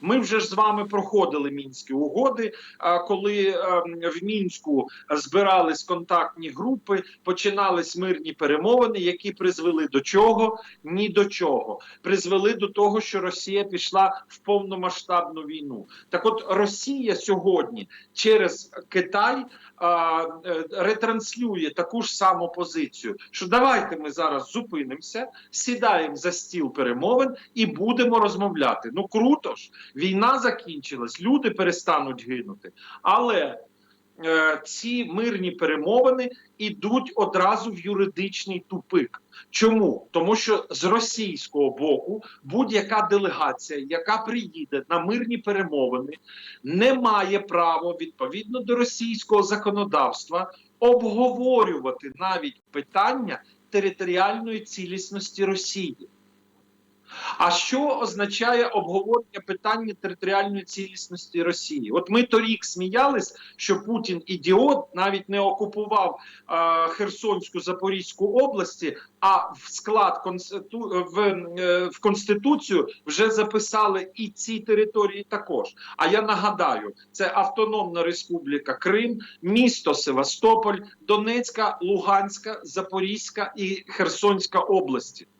Ми вже ж з вами проходили мінські угоди. коли ем, в мінську збирались контактні групи, починались мирні перемовини, які призвели до чого? Ні до чого. Призвели до того, що Росія пішла в повномасштабну війну. Так, от Росія сьогодні через Китай е, ретранслює таку ж саму позицію, що давайте ми зараз зупинимося, сідаємо за стіл перемовин і будемо розмовляти. Ну круто ж, війна закінчилась, люди перестануть гинути, але е, ці мирні перемовини ідуть одразу в юридичний тупик. Чому? Тому що з російського боку будь-яка делегація, яка приїде на мирні перемовини, не має права відповідно до російського законодавства обговорювати навіть питання територіальної цілісності Росії. А що означає обговорення питання територіальної цілісності Росії? От ми торік сміялись, що Путін ідіот навіть не окупував е, Херсонську Запорізьку області, а в склад конститу... в, е, в конституцію вже записали і ці території також. А я нагадаю, це Автономна Республіка Крим, місто Севастополь, Донецька, Луганська, Запорізька і Херсонська області.